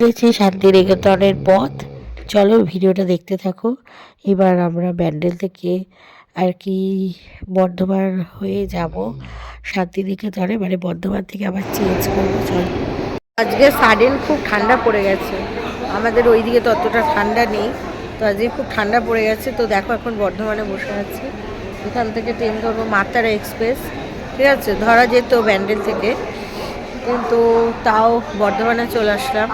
রয়েছে শান্তিনিকেতনের পথ। চলো ভিডিওটা দেখতে থাকো। এবার আমরা ব্যান্ডেল থেকে আর কি বর্ধমান হয়ে যাব। শান্তিনিকেতনে মানে বর্ধমান থেকে আবার চেঞ্জ করব, চলো। আজকে সাডেন খুব ঠান্ডা পড়ে গেছে। আমাদের ওইদিকে ততটা ঠান্ডা নেই। তো আজকে খুব ঠান্ডা পড়ে গেছে। তো দেখো এখন বর্ধমানে বসে আছি। এখান থেকে ট্রেন ধরবো মাতারা এক্সপ্রেস ঠিক আছে? ধরা যেত ব্যান্ডেল থেকে। কিন্তু তাও বর্ধমানে চলে আসলাম।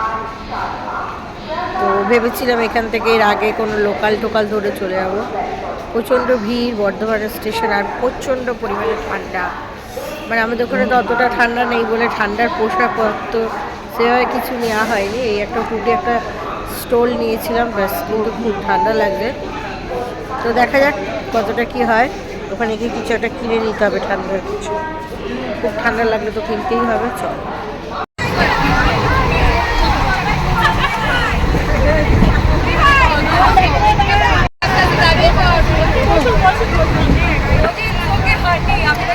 তো ভেবেছিলাম এখান থেকে এর আগে কোনো লোকাল টোকাল ধরে চলে যাব। প্রচণ্ড ভিড় বর্ধমানের স্টেশন আর প্রচণ্ড পরিমাণে ঠান্ডা। মানে আমাদের ওখানে তো অতটা ঠান্ডা নেই বলে ঠান্ডার পোশাকপত্র সেভাবে কিছু নেওয়া হয়নি। এই একটা ফুটে একটা স্টোল নিয়েছিলাম, ব্যাস, কিন্তু খুব ঠান্ডা লাগবে তো দেখা যাক কতটা কি হয়। ওখানে গিয়ে কিছু একটা কিনে নিতে হবে ঠান্ডার কিছু। খুব ঠান্ডা লাগলে তো কিনতেই হবে চল।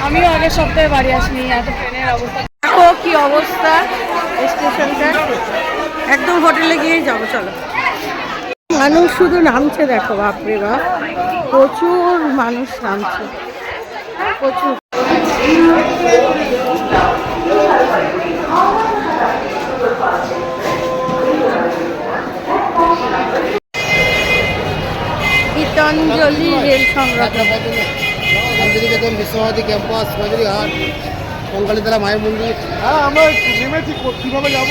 আমিও আগের সপ্তাহে বাড়ি আসিনি এত ট্রেনের অবস্থা। দেখো কি অবস্থা স্টেশনটা। একদম হোটেলে গিয়েই যাব চলো। মানুষ শুধু নামছে দেখো বাপরে বাপ। প্রচুর মানুষ নামছে। প্রচুর। রেল শান্তিনিকেতন বিশ্বভারতী ক্যাম্পাস মাঝুরিহাট কঙ্কালীতলা মায়ের মন্দির। হ্যাঁ আমরা নেমেছি কীভাবে যাব?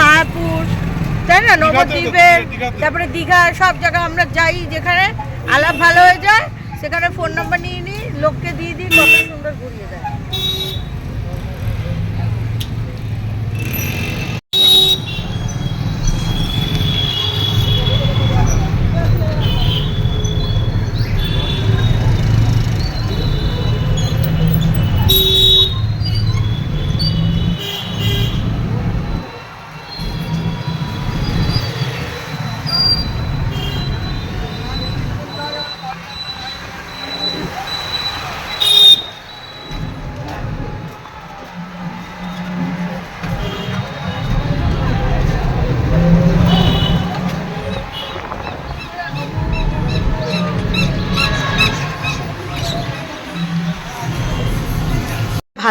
মায়াপুর তাই না? নবদ্বীপের তারপরে দীঘা সব জায়গায় আমরা যাই যেখানে আলাপ ভালো হয়ে যায় সেখানে ফোন নাম্বার নিয়ে নিই লোককে দিয়ে দিই কত সুন্দর ঘুরিয়ে দেয়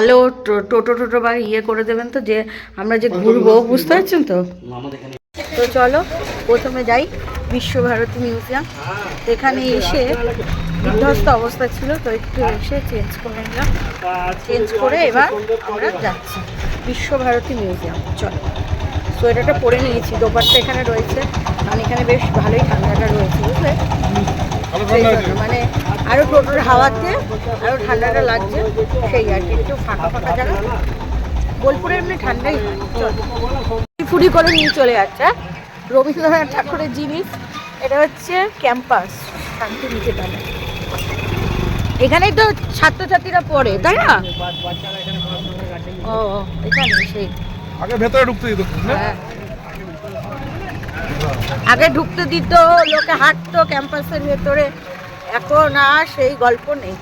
ভালো টো- টোটো টোটো বা ইয়ে করে দেবেন তো যে আমরা যে ঘুরবো বুঝতে পারছেন তো? তো চলো প্রথমে যাই বিশ্বভারতী মিউজিয়াম। এখানে এসে বিধ্বস্ত অবস্থা ছিল তো একটু এসে চেঞ্জ করে নিলাম। চেঞ্জ করে এবার আমরা যাচ্ছি বিশ্বভারতী মিউজিয়াম। চলো। সোয়েটারটা পরে নিয়েছি দোপারটা এখানে রয়েছে। কারণ এখানে বেশ ভালোই ঠান্ডাটা রয়েছে বুঝলে? মানে আরও টোটোর হাওয়াতে আরও ঠান্ডাটা লাগছে সেই আর কি একটু ফাঁকা ফাঁকা জায়গা। বোলপুরে এমনি ঠান্ডাই ফুডি করে নিয়ে চলে যাচ্ছে? রবীন্দ্রনাথ ঠাকুরের জিনিস এটা হচ্ছে ক্যাম্পাস শান্তিনিকেতনে এখানেই তো ছাত্রছাত্রীরা পড়ে তাই না? ও, এখানে সেই। আগে ভেতরে ঢুকতে দিত হ্যাঁ। আগে ঢুকতে দিত, লোকে হাঁটতো ক্যাম্পাসের ভেতরে। এখন আর সেই গল্প নেই।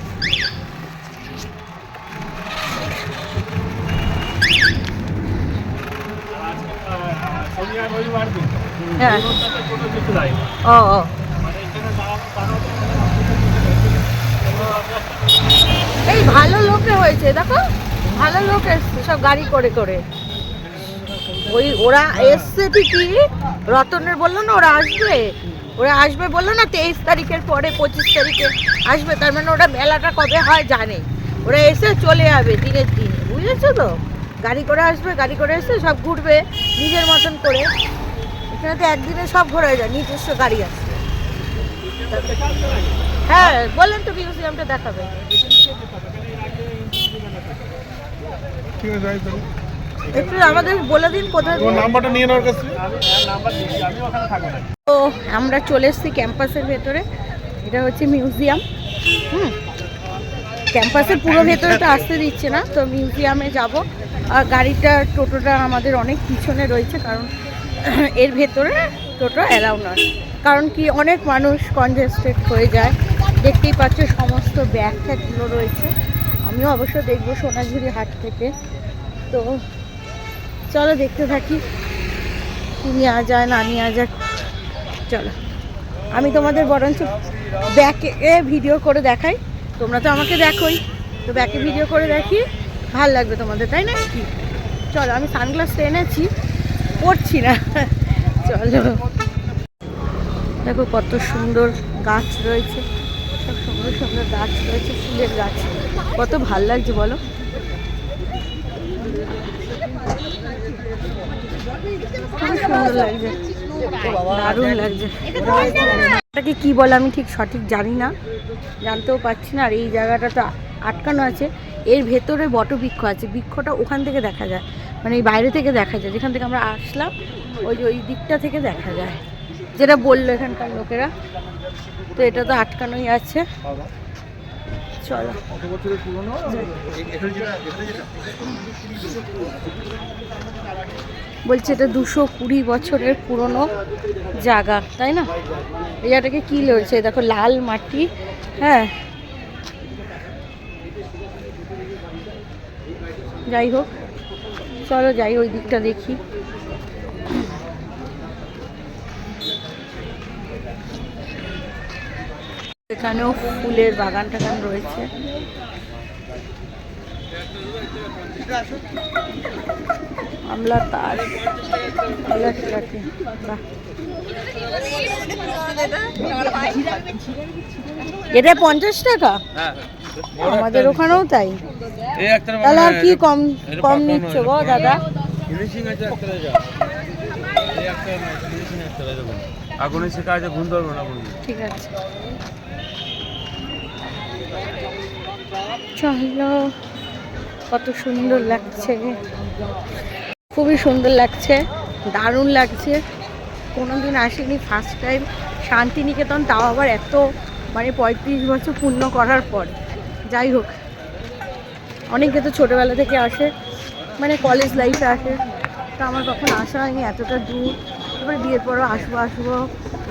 হ্যাঁ। ও এই ভালো লোকে হয়েছে, দেখো। ভালো লোক এসছে, সব গাড়ি করে করে। ওই ওরা এসছে ঠিকই। রতনের বলল না, ওরা আসবে। ওরা আসবে বলল না, তেইশ তারিখের পরে, পঁচিশ তারিখে আসবে। তার মানে ওরা মেলাটা কবে হয় জানে। ওরা এসে চলে যাবে দিনের দিন, বুঝেছ তো? গাড়ি করে আসবে, গাড়ি করে এসে সব ঘুরবে নিজের মতন করে। এখানে তো একদিনে সব ঘোরা যায়, নিজস্ব গাড়ি আসবে হ্যাঁ বললেন তো মিউজিয়ামটা দেখাবে। একটু আমাদের বলে দিন কোথায় নাম্বারটা নিয়ে নেওয়ার কাছে। তো আমরা চলে এসেছি ক্যাম্পাসের ভেতরে। এটা হচ্ছে মিউজিয়াম। হুম। ক্যাম্পাসের পুরো ভেতরে তো আসতে দিচ্ছে না তো মিউজিয়ামে যাব। আর গাড়িটা টোটোটা আমাদের অনেক পিছনে রয়েছে কারণ এর ভেতরে টোটো অ্যালাউ নয়। কারণ কি অনেক মানুষ কনজেস্টেড হয়ে যায়। দেখতেই পাচ্ছ সমস্ত ব্যাগ ট্যাগগুলো রয়েছে। আমিও অবশ্য দেখব সোনাঝুরি হাট থেকে। তো চলো দেখতে থাকি। তুমি নেওয়া যায় না নেওয়া যাক চলো। আমি তোমাদের বরঞ্চ ব্যাকে ভিডিও করে দেখাই। তোমরা তো আমাকে দেখোই। তো ব্যাকে ভিডিও করে দেখি। ভালো লাগবে তোমাদের, তাই না? কি? চলো, আমি সানগ্লাস এনেছি। পড়ছি না। চলো। দেখো কত সুন্দর গাছ রয়েছে। সব সুন্দর সুন্দর গাছ রয়েছে, ফুলের গাছ। কত ভালো লাগছে, বলো? খুবই সুন্দর লাগছে। দারুণ লাগছে। এটাকে কি বলে আমি ঠিক সঠিক জানি না। জানতেও পারছি না। আর এই জায়গাটা তো আটকানো আছে। এর ভেতরে বটবৃক্ষ আছে। বৃক্ষটা ওখান থেকে দেখা যায়। মানে এই বাইরে থেকে দেখা যায়। যেখান থেকে আমরা আসলাম ওই যে ওই দিকটা থেকে দেখা যায়। যেটা বলল এখানকার লোকেরা। তো এটা তো আটকানোই আছে। চলো। বলছে এটা দুশো কুড়ি বছরের পুরনো জায়গা তাই না? জায়গাটাকে কী রয়েছে দেখো, লাল মাটি হ্যাঁ। যাই হোক, চলো যাই ওই দিকটা দেখি। এখানেও ফুলের বাগান টাগান রয়েছে। আমলা তার। এটা পঞ্চাশ টাকা? আমাদের ওখানেও তাই। তাহলে আর কি কম কম নিচ্ছ গো দাদা? আগুনে শেখা আছে ঘুম ধরবো না ঠিক আছে। চলো কত সুন্দর লাগছে। খুবই সুন্দর লাগছে, দারুণ লাগছে। কোনোদিন আসিনি ফার্স্ট টাইম শান্তিনিকেতন তাও আবার এত মানে পঁয়ত্রিশ বছর পূর্ণ করার পর। যাই হোক, অনেকে তো ছোটোবেলা থেকে আসে মানে কলেজ লাইফে আসে। তো আমার কখন আসা হয়নি, এতটা দূর। তারপরে বিয়ের পরও আসব আসব,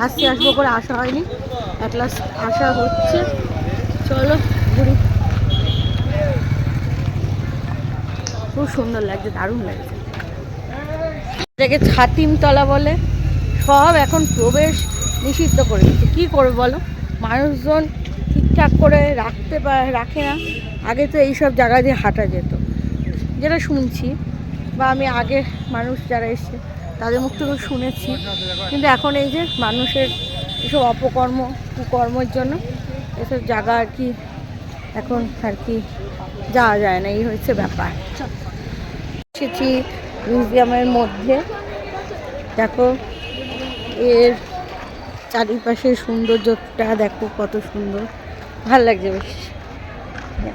আসতে আসব করে আসা হয়নি। অ্যাট লাস্ট আসা হচ্ছে। চলো, ঘুরি। খুব সুন্দর লাগছে, দারুণ লাগছে। এটাকে ছাতিমতলা বলে। সব এখন প্রবেশ নিষিদ্ধ করে দিচ্ছে কী করবে বলো? মানুষজন ঠিকঠাক করে রাখতে পারে রাখে না। আগে তো এইসব জায়গা দিয়ে হাঁটা যেত। যেটা শুনছি বা আমি আগে মানুষ যারা এসছে, তাদের মুখ থেকে শুনেছি। কিন্তু এখন এই যে মানুষের এসব অপকর্ম, কুকর্মের জন্য এসব জায়গা আর কি এখন আর কি যাওয়া যায় না। এই হচ্ছে ব্যাপার। এসেছি মিউজিয়ামের মধ্যে। দেখো, এর চারিপাশের সৌন্দর্যটা দেখো কত সুন্দর। ভালো লাগছে বেশ।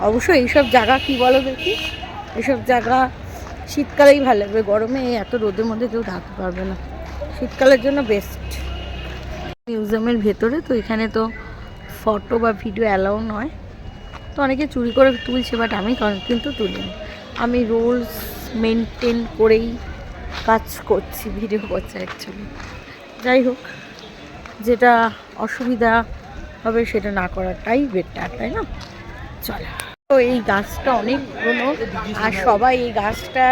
অবশ্যই এইসব জায়গা কি বলো দেখি? এসব জায়গা শীতকালেই ভালো লাগবে। গরমে এত রোদের মধ্যে কেউ থাকতে পারবে না। শীতকালের জন্য বেস্ট মিউজিয়ামের ভেতরে তো এখানে তো ফটো বা ভিডিও অ্যালাউ নয়। তো অনেকে চুরি করে তুলছে বাট আমি কিন্তু তুলিনি। আমি রুলস মেনটেন করেই কাজ করছি ভিডিও করছে অ্যাকচুয়ালি যাই হোক যেটা অসুবিধা হবে সেটা না করাটাই বেটার তাই না? চলো। তো এই গাছটা অনেক পুরনো, আর সবাই এই গাছটা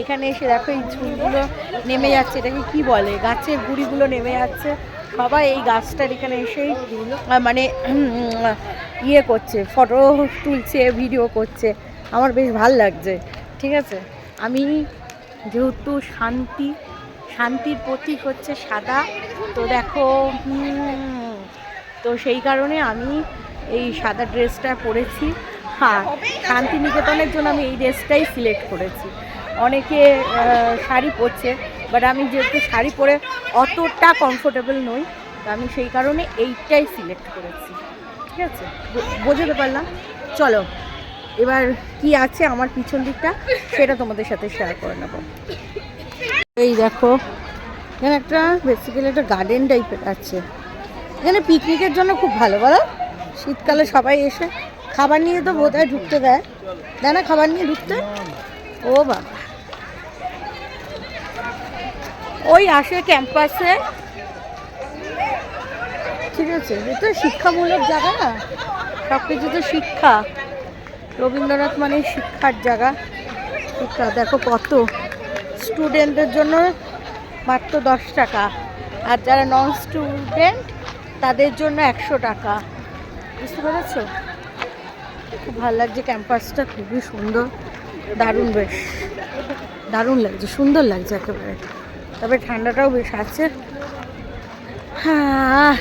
এখানে এসে দেখো, এই ঝুলগুলো নেমে যাচ্ছে। এটাকে কি বলে? গাছের গুঁড়িগুলো নেমে যাচ্ছে। সবাই এই গাছটার এখানে এসেই মানে ইয়ে করছে ফটো তুলছে ভিডিও করছে। আমার বেশ ভালো লাগছে, ঠিক আছে? আমি যেহেতু শান্তি, শান্তির প্রতীক হচ্ছে সাদা, তো দেখো তো সেই কারণে আমি এই সাদা ড্রেসটা পরেছি। হ্যাঁ শান্তিনিকেতনের জন্য আমি এই ড্রেসটাই সিলেক্ট করেছি। অনেকে শাড়ি পরছে বাট আমি যেহেতু শাড়ি পরে অতটা কমফোর্টেবল নই, তো আমি সেই কারণে এইটাই সিলেক্ট করেছি। ঠিক আছে? বোঝাতে পারলাম? চলো। এবার কি আছে আমার পিছন দিকটা, সেটা তোমাদের সাথে শেয়ার করে নেব। এই দেখো, এখানে একটা বেসিক্যালি একটা গার্ডেন টাইপের আছে। এখানে পিকনিকের জন্য খুব ভালো, বলো? শীতকালে সবাই এসে খাবার নিয়ে তো বোধহয় ঢুকতে দেয়। দেয় না খাবার নিয়ে ঢুকতে? ও বাবা। ওই আসে ক্যাম্পাসে ঠিক আছে, এটা শিক্ষামূলক জায়গা না? সব কিছু তো শিক্ষা। রবীন্দ্রনাথ মানে শিক্ষার জায়গা। শিক্ষা, দেখো কত। স্টুডেন্টদের জন্য মাত্র দশ টাকা। আর যারা নন স্টুডেন্ট তাদের জন্য একশো টাকা। বুঝতে পেরেছ? খুব ভালো লাগছে ক্যাম্পাসটা খুবই সুন্দর। দারুণ বেশ। দারুণ লাগছে, সুন্দর লাগছে একেবারে। তবে ঠান্ডাটাও বেশ আছে। হ্যাঁ।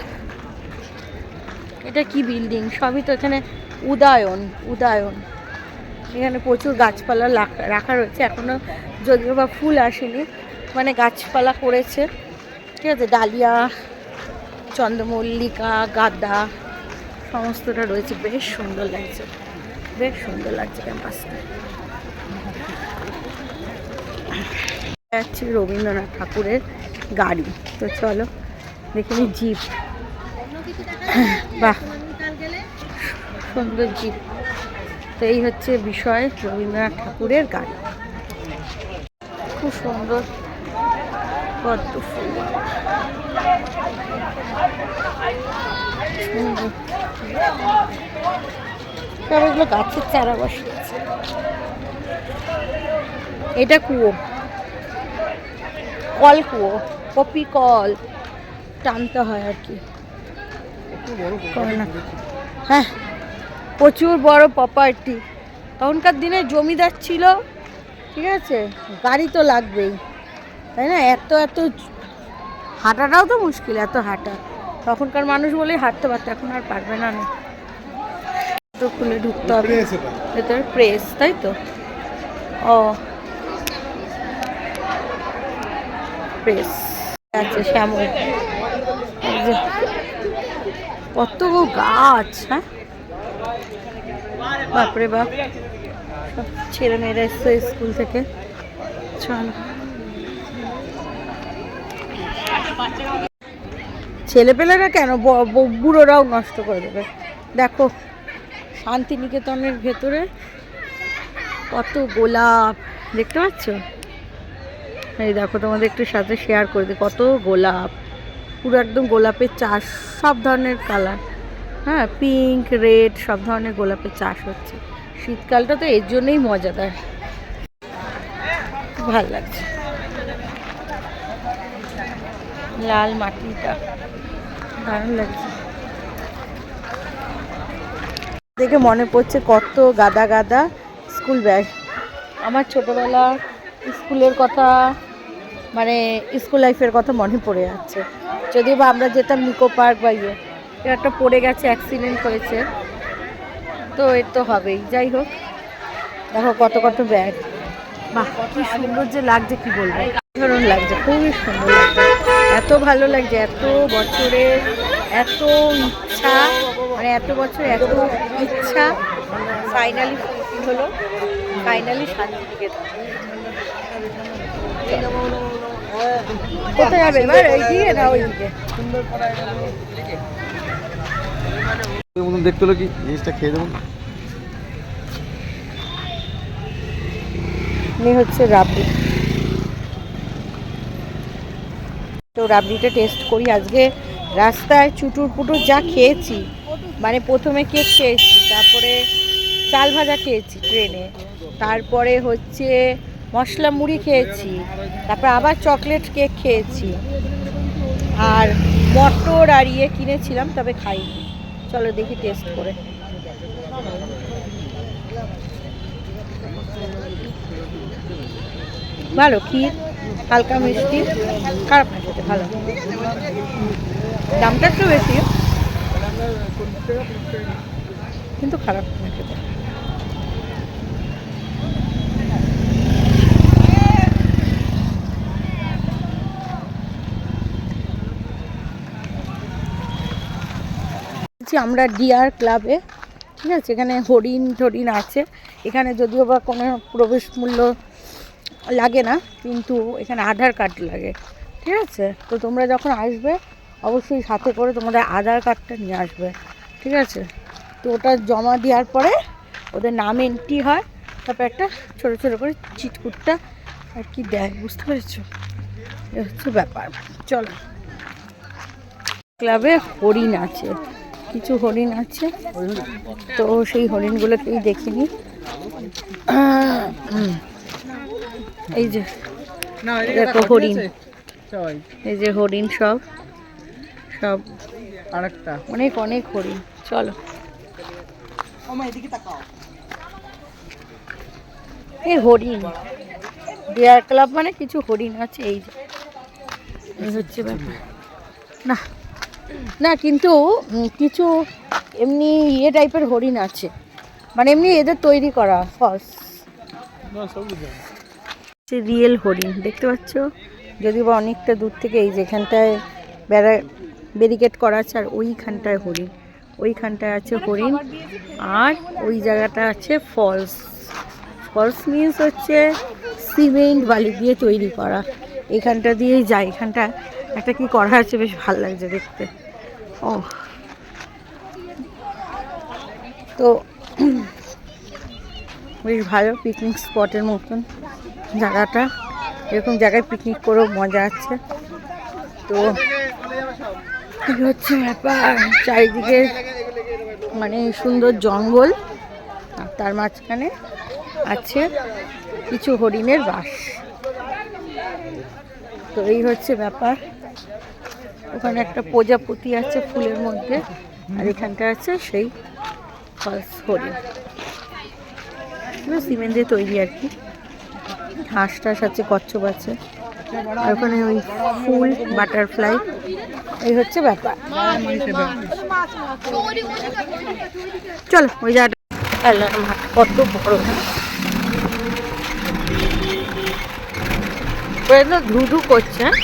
এটা কি বিল্ডিং সবই তো এখানে উদয়ন উদয়ন। এখানে প্রচুর গাছপালা রাখা রয়েছে। এখনও যদিও বা ফুল আসেনি মানে গাছপালা করেছে। ঠিক আছে, ডালিয়া, চন্দ্রমল্লিকা, গাদা, সমস্তটা রয়েছে। বেশ সুন্দর লাগছে, বেশ সুন্দর লাগছে ক্যাম্পাসটা। যাচ্ছি রবীন্দ্রনাথ ঠাকুরের গাড়ি। তো চলো, দেখে নিই জিপ। বাহ। সুন্দর জিপ তো এই হচ্ছে বিষয় রবীন্দ্রনাথ ঠাকুরের গান। খুব সুন্দর পদ্ম ফুল এগুলো গাছের চারা বসিয়েছে এটা কুয়ো। কল কুয়ো। কপি কল। টানতে হয় আর কি। হ্যাঁ। প্রচুর বড় প্রপার্টি তখনকার দিনে জমিদার ছিল ঠিক আছে? গাড়ি তো লাগবেই তাই না? এত এত হাঁটাটাও তো মুশকিল এত হাঁটা। তখনকার মানুষ বলে হাঁটতে পারতো এখন আর পারবে না না তো খুলে ঢুকতে হবে। ভেতরে প্রেস তাই তো? ও। প্রেস আছে শ্যামল। কত গাছ হ্যাঁ? বাপরে বাপ। সব ছেলে মেয়েরা এসছে স্কুল থেকে। চলো। ছেলেপেলেরা কেন? বুড়োরাও নষ্ট করে দেবে। দেখো, শান্তিনিকেতনের ভেতরে কত গোলাপ। দেখতে পাচ্ছ? এই দেখো, তোমাদের একটু সাথে শেয়ার করে দিই। কত গোলাপ। পুরো একদম গোলাপের চাষ, সব ধরনের কালার হ্যাঁ পিঙ্ক রেড সব ধরনের গোলাপের চাষ হচ্ছে। শীতকালটা তো এর জন্যই মজাদার। ভালো লাগছে। লাল মাটিটা। দারুণ লাগছে। দেখে মনে পড়ছে কত গাদা গাদা স্কুল ব্যাগ। আমার ছোটোবেলার স্কুলের কথা মানে স্কুল লাইফের কথা মনে পড়ে যাচ্ছে। যদিও বা আমরা যেতাম নিকো পার্ক বা ইয়ে একটা পড়ে গেছে অ্যাক্সিডেন্ট হয়েছে। তো এর তো হবেই, যাই হোক। দেখো কত কত ব্যাগ বাহ, কি সুন্দর যে লাগছে, কি বলব? ধরুন লাগছে, খুবই সুন্দর লাগছে। এত ভালো লাগছে, এত বছরের এত ইচ্ছা মানে এত বছর এত ইচ্ছা ফাইনালি ফুলফিল হলো ফাইনালি শান্তিনিকেতন কোথায় যাবে? এবার এইদিকে না দেখতে হলো কি? জিনিসটা খেয়ে দেবো। হচ্ছে রাবড়ি। তো রাবড়িটা টেস্ট করি। আজকে রাস্তায় চুটুর পুটুর যা খেয়েছি মানে প্রথমে কেক খেয়েছি, তারপরে চাল ভাজা খেয়েছি ট্রেনে, তারপরে হচ্ছে মশলা মুড়ি খেয়েছি, তারপর আবার চকলেট কেক খেয়েছি, আর মটর আর ইয়ে কিনেছিলাম, তবে খাইনি। চলো দেখি টেস্ট করে। ভালো, ক্ষীর, হালকা মিষ্টি, খারাপ না খেতে, ভালো। দামটা একটু বেশি। কিন্তু খারাপ না খেতে। বলছি আমরা ডিয়ার ক্লাবে ঠিক আছে? এখানে হরিণ টরিণ আছে। এখানে যদিও বা কোনো প্রবেশ মূল্য লাগে না, কিন্তু এখানে আধার কার্ড লাগে, ঠিক আছে? তো তোমরা যখন আসবে, অবশ্যই সাথে করে তোমাদের আধার কার্ডটা নিয়ে আসবে, ঠিক আছে? তো ওটা জমা দেওয়ার পরে ওদের নাম এন্ট্রি হয়, তারপর একটা ছোটো ছোটো করে চিটকুটটা আর কি দেয়, বুঝতে পেরেছ? এ হচ্ছে ব্যাপার। চলো। ক্লাবে হরিণ আছে। কিছু হরিণ আছে। তো সেই হরিণগুলোকেই দেখিনি। এই যে দেখো হরিণ। এই যে হরিণ সব সব। আরেকটা। অনেক অনেক হরিণ। চলো। এই হরিণ। ডিয়ার ক্লাব মানে কিছু হরিণ আছে এই যে। এই হচ্ছে ব্যাপার। না। না কিন্তু কিছু এমনি ইয়ে টাইপের হরিণ আছে। মানে এমনি এদের তৈরি করা ফলস রিয়েল হরিণ দেখতে পাচ্ছ? যদি বা অনেকটা দূর থেকে এই যেখানটায় বেড়া ব্যারিকেড করা আছে আর ওইখানটায় হরিণ। ওইখানটায় আছে হরিণ আর ওই জায়গাটা আছে ফলস ফলস মিন্স হচ্ছে সিমেন্ট বালি দিয়ে তৈরি করা। এখানটা দিয়েই যায় এখানটা একটা কি করা আছে, বেশ ভালো লাগছে দেখতে। ও তো, বেশ ভালো পিকনিক স্পটের মতন জায়গাটা। এরকম জায়গায় পিকনিক করেও মজা আছে। তো, এই হচ্ছে ব্যাপার। চারিদিকে মানে সুন্দর জঙ্গল। তার মাঝখানে আছে কিছু হরিণের বাস। তো, এই হচ্ছে ব্যাপার। ওখানে একটা প্রজাপতি আছে ফুলের মধ্যে, আর এখানটা আছে সেই ফলস হরিণ সিমেন্ট দিয়ে তৈরি আর কি। হাঁস টাস আছে, কচ্ছপ আছে। আর ওখানে ওই ফুল, বাটারফ্লাই, এই হচ্ছে ব্যাপার। চলো, ওই জায়গাটা। কত বড়। ধু ধু করছে হ্যাঁ?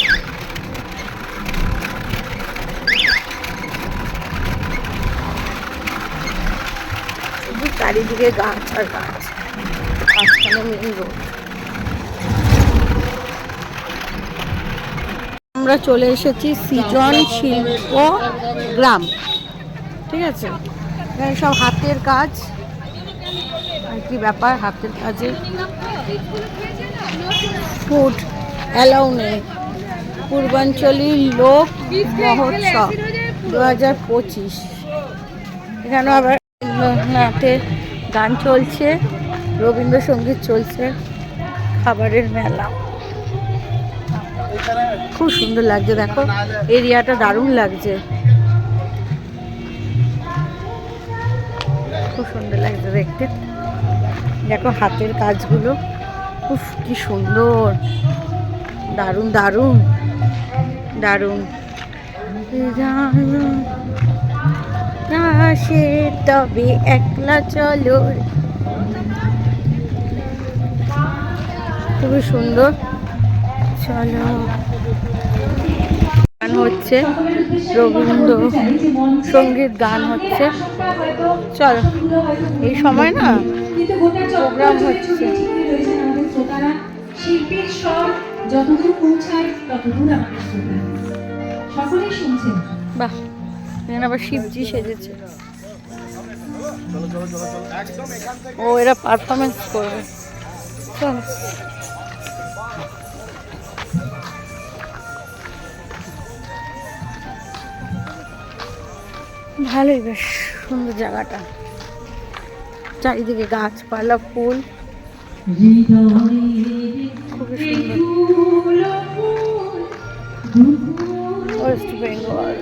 শুধু চারিদিকে গাছ আর গাছ। মাঝখানে মেন রোড। আমরা চলে এসেছি সৃজন শিল্প গ্রাম। ঠিক আছে? সব হাতের কাজ। আর কি ব্যাপার? হাতের কাজে ফুড অ্যালাউ নেই। পূর্বাঞ্চলী লোক মহোৎসব। দু হাজার পঁচিশ। এখানে আবার রবীন্দ্রনাথের গান চলছে, রবীন্দ্রসঙ্গীত চলছে, খাবারের মেলা। খুব সুন্দর লাগছে, দেখো, এরিয়াটা দারুণ লাগছে। খুব সুন্দর লাগছে দেখতে। দেখো হাতের কাজগুলো, উফ, কি সুন্দর। দারুণ দারুণ দারুণ। না সে তবে একলা চলো। খুবই সুন্দর। চলো। গান হচ্ছে রবীন্দ্র সংগীত গান হচ্ছে। চলো এই সময় না প্রোগ্রাম হচ্ছে। শিল্পীর স্বর যতদূর পৌঁছায় ততদূর আমাদের সকলেই শুনছেন। বাহ। এখানে আবার শিবজি সেজেছে। ও, এরা পারফরমেন্স করবে। চলো। ভালোই বেশ সুন্দর জায়গাটা। চারিদিকে গাছপালা, ফুল। খুবই সুন্দর। ওয়েস্ট বেঙ্গল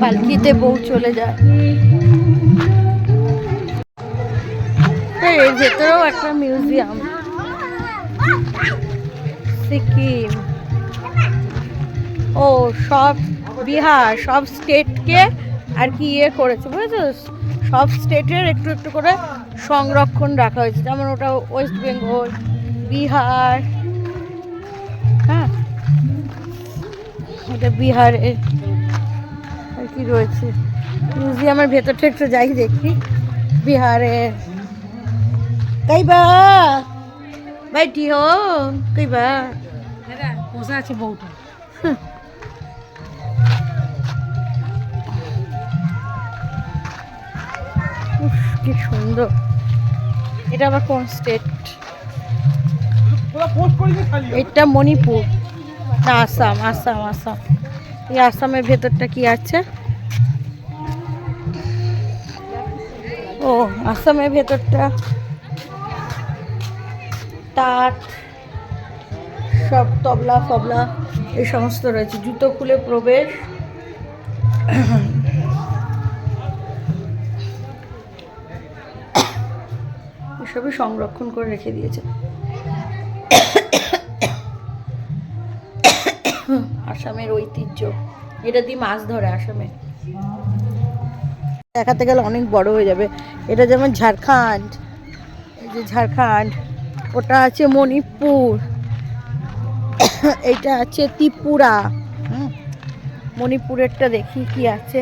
পালকিতে বউ চলে যায়। এর ভেতরেও একটা মিউজিয়াম। সিকিম। ও সব বিহার সব স্টেটকে আর কি ইয়ে করেছে বুঝেছ সব স্টেটের একটু একটু করে সংরক্ষণ রাখা হয়েছে যেমন ওটা ওয়েস্ট বেঙ্গল বিহার হ্যাঁ? ওটা বিহারে আর কি রয়েছে। মিউজিয়ামের ভেতরটা একটু যাই দেখি বিহারে। কই বা বাইটি হো কই বা পোষা আছে বউটা। কি সুন্দর। এটা আবার কোন স্টেট এটা মণিপুর। না আসাম আসাম আসাম। এই আসামের ভেতরটা কি আছে? ও আসামের ভেতরটা। টাট সব তবলা ফবলা এই সমস্ত রয়েছে। জুতো খুলে প্রবেশ। এসবই সংরক্ষণ করে রেখে দিয়েছে। আসামের ঐতিহ্য। এটা দিয়ে মাছ ধরে আসামে। দেখাতে গেলে অনেক বড় হয়ে যাবে। এটা যেমন ঝাড়খণ্ড যে ঝাড়খণ্ড, ওটা আছে মণিপুর এইটা আছে ত্রিপুরা। মণিপুরেরটা দেখি কি আছে।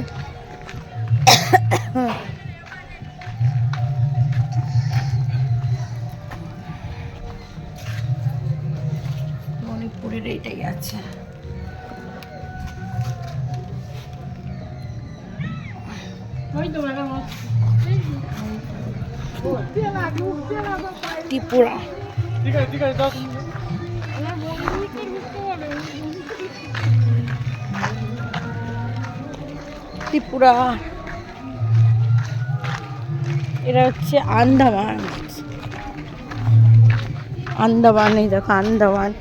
মণিপুরের এইটাই আছে। ত্রিপুরা। ত্রিপুরা। এরা হচ্ছে আন্দামান। আন্দামান এই দেখো আন্দামান।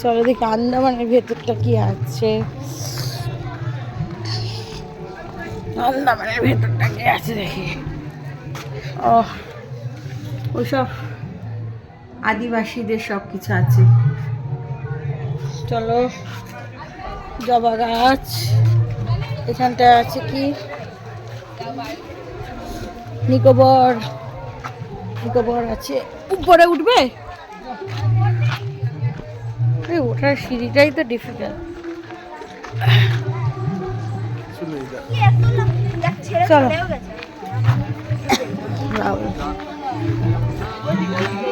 চলো দেখি আন্দামানের ভেতরটা কি আছে। আন্দামানের ভেতরটা কি আছে দেখি। ও ওইসব আদিবাসীদের সব কিছু আছে। চলো, জবা গাছ। এখানটা আছে কি? নিকোবর। নিকোবর আছে। উপরে উঠবে? ওঠার সিঁড়িটাই তো ডিফিকাল্ট চলো।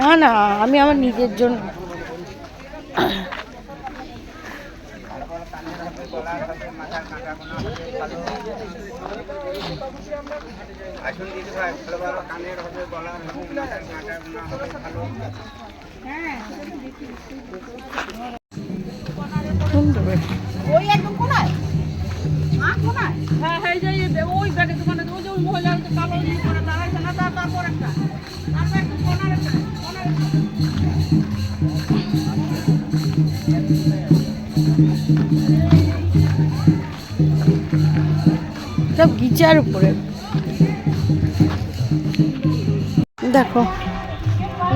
না না আমি আমার নিজের জন্য। সুন্দর। সব গিচার উপরে। দেখো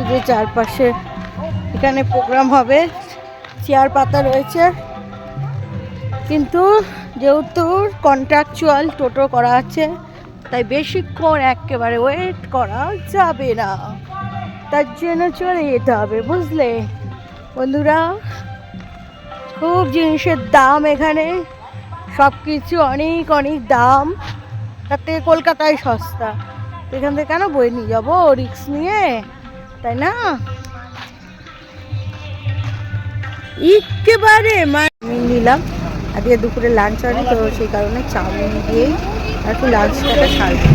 যে চারপাশে এখানে প্রোগ্রাম হবে, চেয়ার পাতা রয়েছে। কিন্তু যেহেতু কন্ট্রাকচুয়াল টোটো করা আছে, তাই বেশিক্ষণ একেবারে ওয়েট করা যাবে না। তার জন্য চলে যেতে হবে, বুঝলে? বন্ধুরা, খুব জিনিসের দাম এখানে। সব কিছু অনেক অনেক দাম। তার থেকে কলকাতায় সস্তা। এখান থেকে কেন বই নিয়ে যাব? রিক্স নিয়ে? তাই না? একেবারে আমি নিলাম। আজকে দুপুরে লাঞ্চ হয়নি, তো সেই কারণে চাউমিন দিয়েই একটু লাঞ্চটাকে সারবো